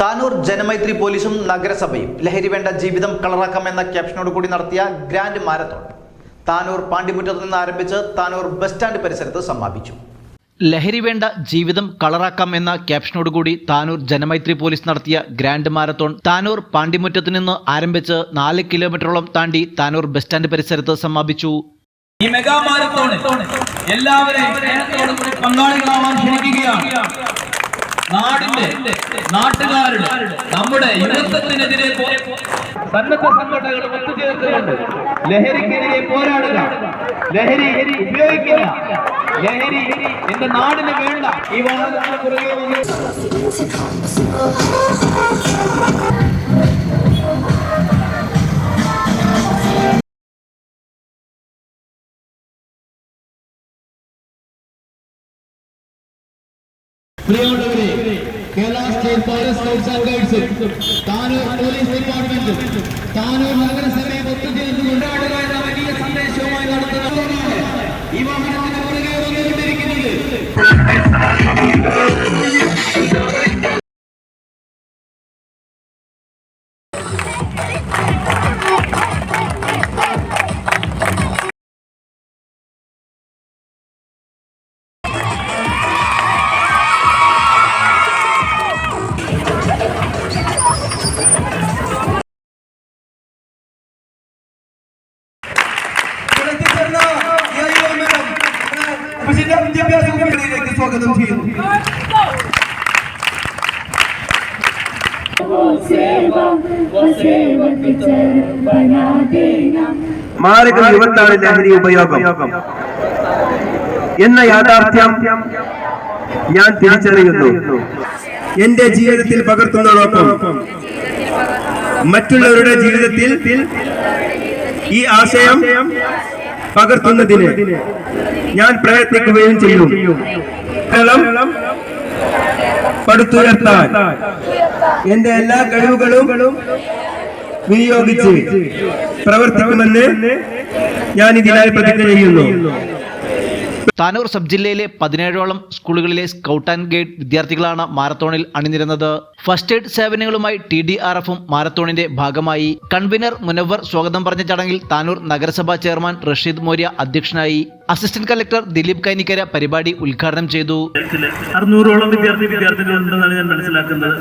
താനൂർ ജനമൈത്രി പോലീസും നഗരസഭയും ലഹരി വേണ്ട ജീവിതം കളറാക്കാം എന്ന ക്യാപ്ഷനോട് കൂടി നടത്തിയ ഗ്രാൻഡ് മാരത്തോൺ. താനൂർ പാണ്ടിമുറ്റത്ത് നിന്ന് ആരംഭിച്ച് താനൂർ ബസ് സ്റ്റാൻഡ് പരിസരത്ത് സമാപിച്ചു. ലഹരി വേണ്ട ജീവിതം കളറാക്കാം എന്ന ക്യാപ്ഷനോടുകൂടി താനൂർ ജനമൈത്രി പോലീസ് നടത്തിയ ഗ്രാൻഡ് മാരത്തോൺ താനൂർ പാണ്ടിമുറ്റത്ത് നിന്ന് ആരംഭിച്ച് നാല് കിലോമീറ്ററോളം താണ്ടി താനൂർ ബസ് സ്റ്റാൻഡ് പരിസരത്ത് സമാപിച്ചു. ഈ മെഗാ മാരത്തോണിൽ എല്ലാവരെയും പങ്കാളികളാവാൻ ക്ഷണിക്കുകയാണ്. നാടിന്റെ നാട്ടുകാരുടെ നമ്മുടെ യുവത്വത്തിനെതിരെ സന്നദ്ധ സംഘടനകൾ ഒത്തുചേർത്തുകൊണ്ട് ലഹരിക്കെതിരെ പോരാടുക. ലഹരി ഉപയോഗിക്കില്ല. ലഹരി എന്റെ നാടിന് വേണ്ട. ഈ വാഹനത്തിന് പുറകെ Kerala state forest scouts and guides Tanur police department Tanur നഗരസഭയെ ഒത്തുചേർന്ന് കൊണ്ടാടുക എന്ന വലിയ സന്ദേശവുമായി നടത്തുന്നതാണ് ഈ ഉപജില്ലാ വിദ്യാഭ്യാസ കമ്മിറ്റിയിലേക്ക് സ്വാഗതം ചെയ്യുന്നു. മാരക യുവത്താണ് ലഹരി ഉപയോഗം. എന്ന യാഥാർത്ഥ്യം ഞാൻ തിരിച്ചറിയുന്നു. എന്റെ ജീവിതത്തിൽ പകർത്തുന്നതോടൊപ്പം മറ്റുള്ളവരുടെ ജീവിതത്തിൽ ഈ ആശയം പകർത്തുന്നതിന് ഞാൻ പ്രയത്നിക്കുകയും ചെയ്യും. പടുത്തുയർത്താൻ എന്റെ എല്ലാ കഴിവുകളും വിനിയോഗിച്ച് പ്രവർത്തിക്കുമെന്ന് ഞാൻ ഇതിനായി പ്രതിജ്ഞ ചെയ്യുന്നു. താനൂർ സബ് ജില്ലയിലെ പതിനേഴോളം സ്കൂളുകളിലെ സ്കൗട്ട് ആൻഡ് ഗൈഡ് വിദ്യാർത്ഥികളാണ് മാരത്തോണിൽ അണിനിരുന്നത്. ഫസ്റ്റ് എയ്ഡ് സേവനങ്ങളുമായി ടി ഡി ആർ എഫും മാരത്തോണിന്റെ ഭാഗമായി. കൺവീനർ മുനവർ സ്വാഗതം പറഞ്ഞ ചടങ്ങിൽ താനൂർ നഗരസഭാ ചെയർമാൻ റഷീദ് മോര്യ അധ്യക്ഷനായി. അസിസ്റ്റന്റ് കലക്ടർ ദിലീപ് കൈനിക്കര പരിപാടി ഉദ്ഘാടനം ചെയ്തു. അറുന്നൂറോളം വിദ്യാർത്ഥി വിദ്യാർത്ഥികളുണ്ടെന്നാണ് ഞാൻ മനസ്സിലാക്കുന്നത്.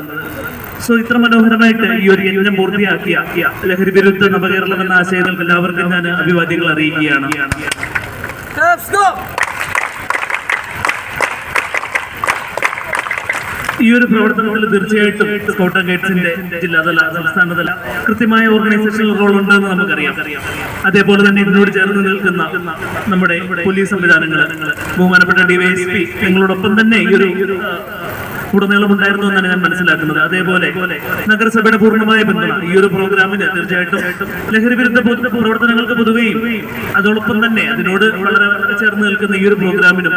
സോ ഇത്ര മനോഹരമായിട്ട് ഈ ഒരു യജ്ഞം പൂർത്തിയാക്കിയ ലഹരി വിരുദ്ധ നവകേരളം എന്ന ആശയങ്ങൾക്ക് എല്ലാവർക്കും ഞാൻ അഭിവാദ്യങ്ങൾ അറിയിക്കുകയാണ്. ഈ ഒരു പ്രവർത്തനത്തിൽ തീർച്ചയായിട്ടും സ്കൗട്ട് ഗൈഡ്സിന്റെ ജില്ലാതല സംസ്ഥാനതല കൃത്യമായ ഓർഗനൈസേഷണൽ റോൾ ഉണ്ടെന്ന് നമുക്കറിയാം. അതേപോലെ തന്നെ ഇതിനോട് ചേർന്ന് നിൽക്കുന്ന നമ്മുടെ പോലീസ് സംവിധാനങ്ങൾ ബഹുമാനപ്പെട്ട ഡിവൈഎസ്പി നിങ്ങളോടൊപ്പം തന്നെ ഈ ഒരു ആ, ഉടനീളം ഉണ്ടായിരുന്നു എന്നാണ് ഞാൻ മനസ്സിലാക്കുന്നത്. അതേപോലെ നഗരസഭയുടെ പൂർണമായ പിന്തുണ ഈ ഒരു പ്രോഗ്രാമിന് തീർച്ചയായിട്ടും ലഹരി വിരുദ്ധ പ്രവർത്തനങ്ങൾക്ക് പൊതുവെയും അതോടൊപ്പം തന്നെ അതിനോട് വളരെ ചേർന്ന് നിൽക്കുന്ന ഈ ഒരു പ്രോഗ്രാമിനും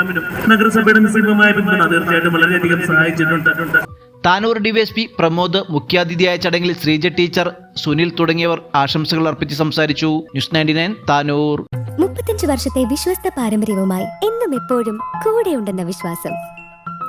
നഗരസഭയുടെ നിസ്സീമമായ പിന്തുണ തീർച്ചയായിട്ടും വളരെയധികം സഹായിച്ചിട്ടുണ്ട്. താനൂർ ഡിവൈഎസ്പി പ്രമോദ് മുഖ്യാതിഥിയായ ചടങ്ങിൽ ശ്രീജ ടീച്ചർ സുനിൽ തുടങ്ങിയവർ ആശംസകൾ അർപ്പിച്ച് സംസാരിച്ചു. News ninety nine Tanur. മുപ്പത്തഞ്ച് വർഷത്തെ വിശ്വസ്ത പാരമ്പര്യവുമായി എന്നും എപ്പോഴും കൂടെയുണ്ടെന്ന വിശ്വാസം.